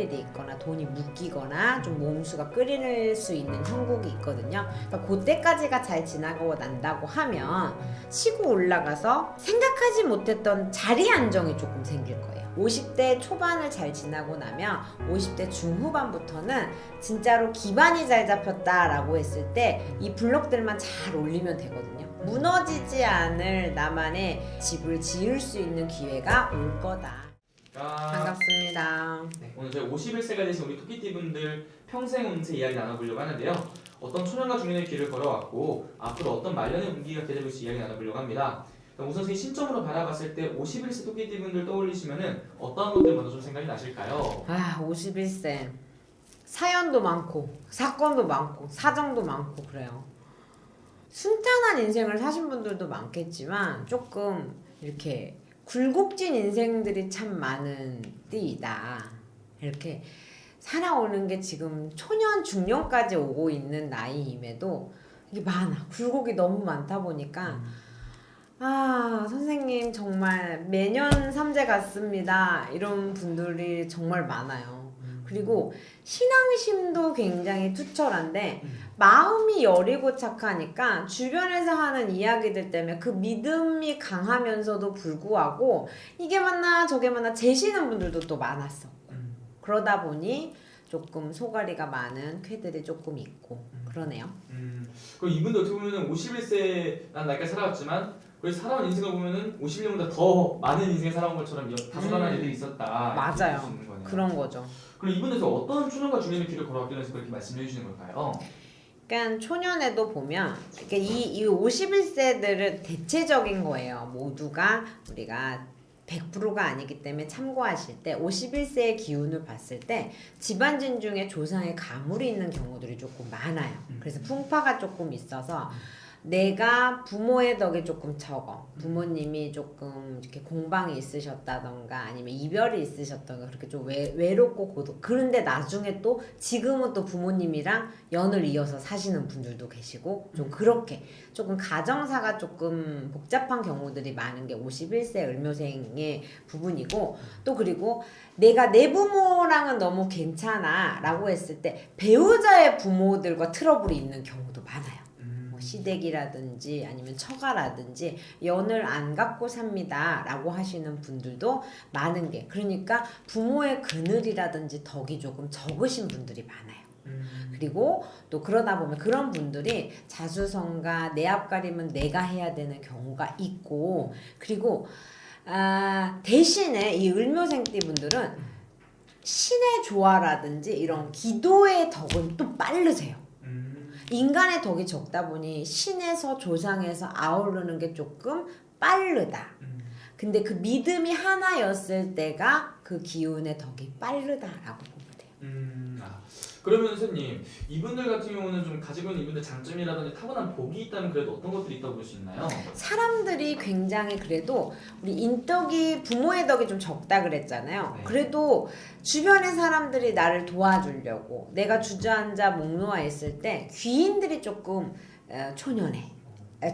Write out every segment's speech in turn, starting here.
일이 있거나 돈이 묶이거나 좀 몸수가 끓일 수 있는 형국이 있거든요. 그러니까 그때까지가 잘 지나고 난다고 하면 치고 올라가서 생각하지 못했던 자리 안정이 조금 생길 거예요. 50대 초반을 잘 지나고 나면 50대 중후반부터는 진짜로 기반이 잘 잡혔다라고 했을 때 이 블록들만 잘 올리면 되거든요. 무너지지 않을 나만의 집을 지을 수 있는 기회가 올 거다. 아, 반갑습니다. 네, 오늘 저희 51세가 되신 우리 토끼띠분들 평생 운세 이야기 나눠보려고 하는데요. 어떤 초년과 중년의 길을 걸어왔고 앞으로 어떤 말년의 운기가 기다릴지 이야기 나눠보려고 합니다. 그럼 우선 제 신점으로 바라봤을 때 51세 토끼띠분들 떠올리시면은 어떤 것들 먼저 좀 생각이 나실까요? 아, 51세. 사연도 많고, 사건도 많고, 사정도 많고, 그래요. 순탄한 인생을 사신 분들도 많겠지만, 조금 이렇게 굴곡진 인생들이 참 많은 띠이다. 이렇게 살아오는 게 지금 초년, 중년까지 오고 있는 나이임에도 이게 많아. 굴곡이 너무 많다 보니까, 아, 선생님 정말 매년 삼재 같습니다. 이런 분들이 정말 많아요. 그리고 신앙심도 굉장히 투철한데 마음이 여리고 착하니까 주변에서 하는 이야기들 때문에 그 믿음이 강하면서도 불구하고 이게 맞나 저게 맞나 재시는 분들도 또 많았었고 그러다 보니 조금 소가리가 많은 쾌들이 조금 있고 그러네요. 음, 그럼 이분도 어떻게 보면은 51세 난 나이까지 살아왔지만 그래서 살아온 인생을 보면은 50년보다 더 많은 인생을 살아온 것처럼 음. 일들이 있었다. 맞아요. 그런 거죠. 그럼 이분들서 어떤 초년과 중년의 길을 걸어왔길래 그렇게 말씀해 주시는 걸까요? 그러니까 초년에도 보면 그러니까 이, 이 51세들은 대체적인 거예요. 모두가 우리가 100%가 아니기 때문에 참고하실 때 51세의 기운을 봤을 때 집안진 중에 조상의 가물이 있는 경우들이 조금 많아요. 그래서 풍파가 조금 있어서 내가 부모의 덕에 조금 적어. 부모님이 조금 이렇게 공방이 있으셨다던가 아니면 이별이 있으셨던가 그렇게 좀 외, 외롭고 고독. 그런데 나중에 또 지금은 또 부모님이랑 연을 이어서 사시는 분들도 계시고 좀 그렇게 조금 가정사가 조금 복잡한 경우들이 많은 게 51세 을묘생의 부분이고 또 그리고 내가 내 부모랑은 너무 괜찮아 라고 했을 때 배우자의 부모들과 트러블이 있는 경우도 많아요. 뭐 시댁이라든지 아니면 처가라든지 연을 안 갖고 삽니다 라고 하시는 분들도 많은 게 그러니까 부모의 그늘이라든지 덕이 조금 적으신 분들이 많아요. 그리고 또 그러다 보면 그런 분들이 자수성가 내 앞가림은 내가 해야 되는 경우가 있고 그리고 아, 대신에 이 을묘생띠 분들은 신의 조화라든지 이런 기도의 덕은 또 빠르세요. 음, 인간의 덕이 적다 보니 신에서 조상에서 아우르는 게 조금 빠르다. 음. 근데 그 믿음이 하나였을 때가 그 기운의 덕이 빠르다라고 보면 돼요. 음, 아. 그러면 선생님 이분들 같은 경우는 좀 가지고 있는 이분들 장점이라든지 타고난 복이 있다면 그래도 어떤 것들이 있다고 볼 수 있나요? 사람들이 굉장히 그래도 우리 인덕이 부모의 덕이 좀 적다 그랬잖아요. 네. 그래도 주변의 사람들이 나를 도와주려고 내가 주저앉아 목 놓아 있을 때 귀인들이 조금 어, 초년에 아,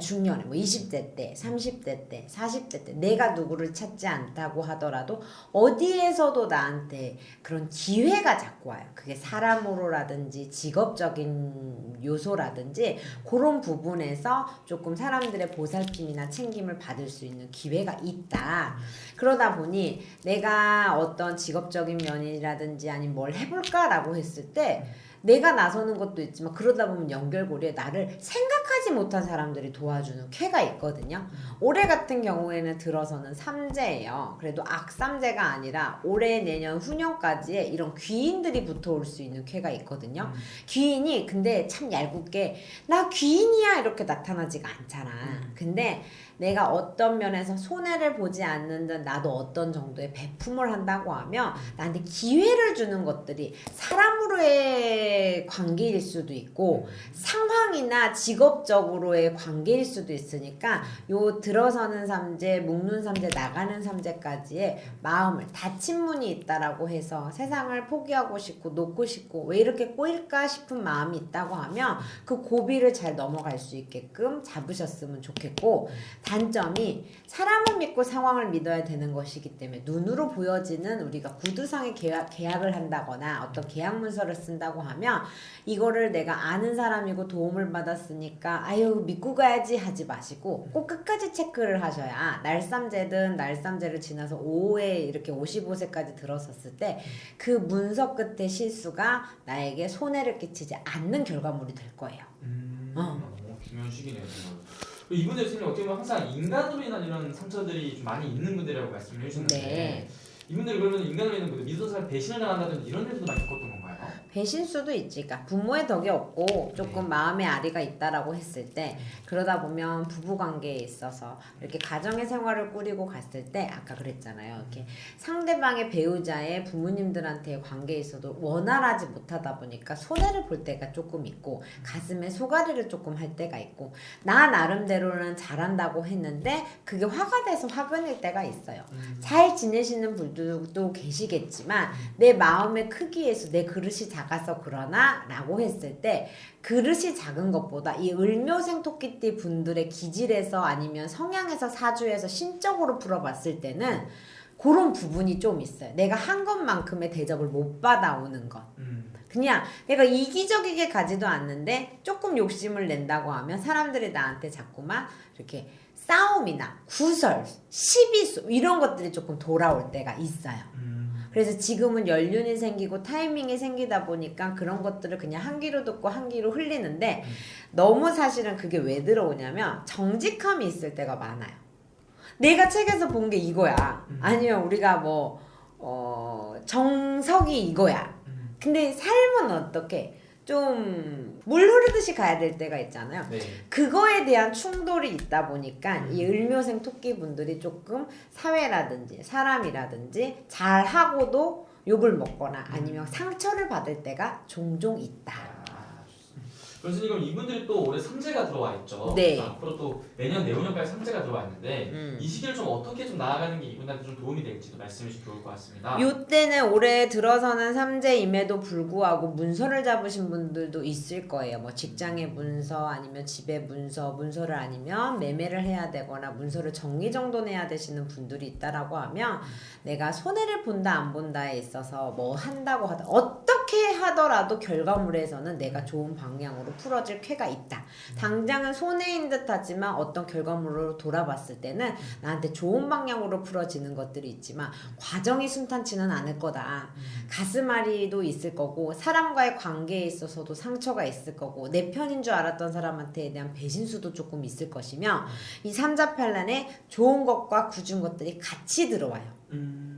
중년에 뭐 20대 때, 30대 때, 40대 때 내가 누구를 찾지 않다고 하더라도 어디에서도 나한테 그런 기회가 자꾸 와요. 그게 사람으로라든지 직업적인 요소라든지 그런 부분에서 조금 사람들의 보살핌이나 챙김을 받을 수 있는 기회가 있다. 그러다 보니 내가 어떤 직업적인 면이라든지 아니면 뭘 해볼까라고 했을 때 내가 나서는 것도 있지만 그러다 보면 연결고리에 나를 생각하지 못한 사람들이 도와주는 쾌가 있거든요. 올해 같은 경우에는 들어서는 삼재예요. 그래도 악삼재가 아니라 올해 내년 후년까지에 이런 귀인들이 붙어올 수 있는 쾌가 있거든요. 음. 귀인이 근데 참 얄궂게 나 귀인이야 이렇게 나타나지가 않잖아. 음. 근데 내가 어떤 면에서 손해를 보지 않는 듯 나도 어떤 정도의 배품을 한다고 하면 나한테 기회를 주는 것들이 사람으로의 관계일 수도 있고 상황이나 직업적으로의 관계일 수도 있으니까 요 들어서는 삼재, 묵는 삼재, 나가는 삼재까지의 마음을 닫힌 문이 있다라고 해서 세상을 포기하고 싶고 놓고 싶고 왜 이렇게 꼬일까 싶은 마음이 있다고 하면 그 고비를 잘 넘어갈 수 있게끔 잡으셨으면 좋겠고 단점이 사람을 믿고 상황을 믿어야 되는 것이기 때문에 눈으로 보여지는 우리가 구두상에 계약, 계약을 한다거나 어떤 계약 문서를 쓴다고 하면 이거를 내가 아는 사람이고 도움을 받았으니까 아유 믿고 가야지 하지 마시고 꼭 끝까지 체크를 하셔야 날삼제든 날삼제를 지나서 5회 이렇게 55세까지 들어섰을 때 그 문서 끝에 실수가 나에게 손해를 끼치지 않는 결과물이 될 거예요. 음, 어. 어, 중요한 시기네요 정말. 이분들 선생님 어떻게 보면 항상 인간으로 인한 이런 상처들이 좀 많이 있는 분들이라고 말씀을 해주셨는데 네. 이분들이 그러면 인간으로 인한 사람 배신을 당한다든지 이런 일도 많이 겪었던 건가요? 배신수도 있지. 그러니까 부모의 덕이 없고 조금 네. 마음의 아리가 있다라고 했을 때 그러다 보면 부부 관계에 있어서 이렇게 가정의 생활을 꾸리고 갔을 때 아까 그랬잖아요. 이렇게 상대방의 배우자의 부모님들한테의 관계에 있어도 원활하지 못하다 보니까 손해를 볼 때가 조금 있고 가슴에 소가리를 조금 할 때가 있고 나 나름대로는 잘한다고 했는데 그게 화가 돼서 화근일 때가 있어요. 잘 지내시는 분들도 계시겠지만 내 마음의 크기에서 내 그릇 이 작아서 그러나 라고 했을 때 그릇이 작은 것보다 이 을묘생 토끼띠 분들의 기질에서 아니면 성향에서 사주에서 신적으로 풀어봤을 때는 그런 부분이 좀 있어요. 내가 한 것만큼의 대접을 못 받아오는 것. 음. 그냥 내가 이기적이게 가지도 않는데 조금 욕심을 낸다고 하면 사람들이 나한테 자꾸만 이렇게 싸움이나 구설, 시비수 이런 것들이 조금 돌아올 때가 있어요. 음. 그래서 지금은 연륜이 생기고 타이밍이 생기다 보니까 그런 것들을 그냥 한 귀로 듣고 한 귀로 흘리는데 너무 사실은 그게 왜 들어오냐면 정직함이 있을 때가 많아요. 내가 책에서 본 게 이거야. 음. 아니면 우리가 뭐, 어, 정석이 이거야. 음. 근데 삶은 어떻게 좀 물 흐르듯이 가야 될 때가 있잖아요. 네. 그거에 대한 충돌이 있다 보니까 음. 이 을묘생 토끼 분들이 조금 사회라든지 사람이라든지 잘 하고도 욕을 먹거나 아니면 음. 상처를 받을 때가 종종 있다. 그래서 지금 이분들이 또 올해 삼재가 들어와 있죠. 네. 앞으로 또 내년 내후년까지 삼재가 들어와 있는데 음. 이 시기를 좀 어떻게 좀 나아가는 게 이분한테 좀 도움이 될지도 말씀해 주시면 좋을 것 같습니다. 요때는 올해 들어서는 삼재임에도 불구하고 문서를 잡으신 분들도 있을 거예요. 뭐 직장의 문서 아니면 집의 문서, 문서를 아니면 매매를 해야 되거나 문서를 정리정돈해야 되시는 분들이 있다라고 하면 내가 손해를 본다 안 본다에 있어서 뭐 한다고 하다 어 떻게 하더라도 결과물에서는 내가 좋은 방향으로 풀어질 쾌가 있다. 당장은 손해인 듯하지만 어떤 결과물로 돌아봤을 때는 나한테 좋은 방향으로 풀어지는 것들이 있지만 과정이 순탄치는 않을 거다. 가슴앓이도 있을 거고 사람과의 관계에 있어서도 상처가 있을 거고 내 편인 줄 알았던 사람한테 대한 배신수도 조금 있을 것이며 이 삼자팔란에 좋은 것과 굳은 것들이 같이 들어와요. 음.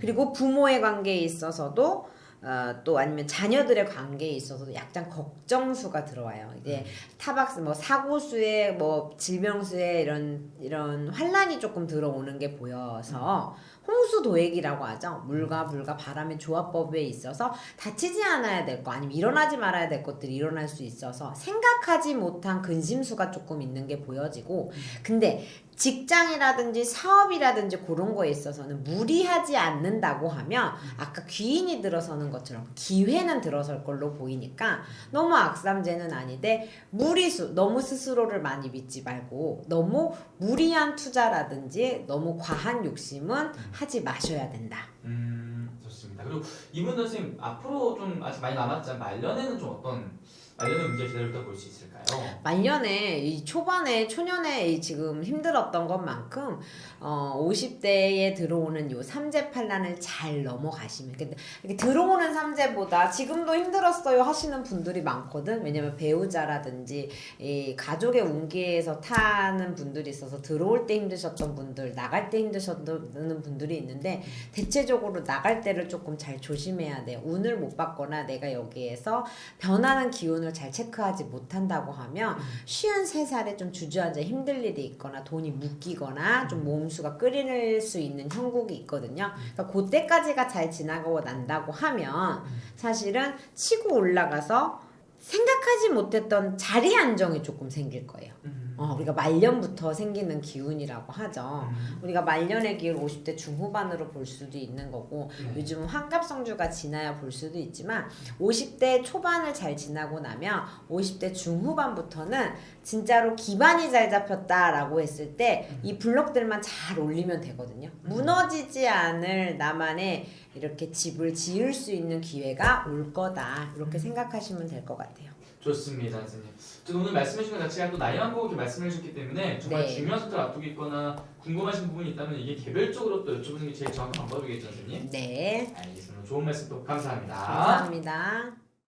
그리고 부모의 관계에 있어서도 어, 또 아니면 자녀들의 관계에 있어서도 약간 걱정수가 들어와요. 이제 타박스 뭐 사고수에 뭐 질병수에 이런 이런 환란이 조금 들어오는 게 보여서 홍수 도액이라고 하죠. 물과 불과 바람의 조합법에 있어서 다치지 않아야 될 거 아니면 일어나지 말아야 될 것들이 일어날 수 있어서 생각하지 못한 근심수가 조금 있는 게 보여지고 근데 직장이라든지 사업이라든지 그런 거에 있어서는 무리하지 않는다고 하면 아까 귀인이 들어서는 것처럼 기회는 들어설 걸로 보이니까 너무 악삼제는 아닌데 무리수 너무 스스로를 많이 믿지 말고 너무 무리한 투자라든지 너무 과한 욕심은 하지 마셔야 된다. 음, 좋습니다. 그리고 이분들 선생님 앞으로 좀 아직 많이 남았지만 말년에는 좀 어떤 말년의 문제 기다릴까 볼수 있을까요? 말년에 이 초반에 초년에 이 지금 힘들었던 것만큼 어 50대에 들어오는 요 삼재팔란을 잘 넘어가시면 근데 이렇게 들어오는 삼재보다 지금도 힘들었어요 하시는 분들이 많거든 왜냐면 배우자라든지 이 가족의 운기에서 타는 분들이 있어서 들어올 때 힘드셨던 분들 나갈 때 힘드셨던 분들이 있는데 대체적으로 나갈 때를 조금 잘 조심해야 돼요 운을 못 받거나 내가 여기에서 변하는 기운을 기운을 잘 체크하지 못한다고 하면 쉬운 세 살에 좀 주저앉아 힘들 일이 있거나 돈이 묶이거나 좀 몸수가 끓일 수 있는 형국이 있거든요. 그러니까 그때까지가 잘 지나가고 난다고 하면 사실은 치고 올라가서 생각하지 못했던 자리 안정이 조금 생길 거예요. 음. 어, 우리가 말년부터 생기는 기운이라고 하죠. 음. 우리가 말년의 기운 50대 중후반으로 볼 수도 있는 거고 네. 요즘은 환갑성주가 지나야 볼 수도 있지만 50대 초반을 잘 지나고 나면 50대 중후반부터는 진짜로 기반이 잘 잡혔다라고 했을 때 이 블록들만 잘 올리면 되거든요. 무너지지 않을 나만의 이렇게 집을 지을 수 있는 기회가 올 거다. 이렇게 생각하시면 될 것 같아요. 좋습니다, 선생님. 저 오늘 말씀해주신 것 자체가 또 나이만 보고 이렇게 말씀해주셨기 때문에 정말 네. 중요한 선택을 앞두고 있거나 궁금하신 부분이 있다면 이게 개별적으로 또 여쭤보는 게 제일 정확한 방법이겠죠, 선생님? 네. 알겠습니다. 좋은 말씀 또 감사합니다. 감사합니다.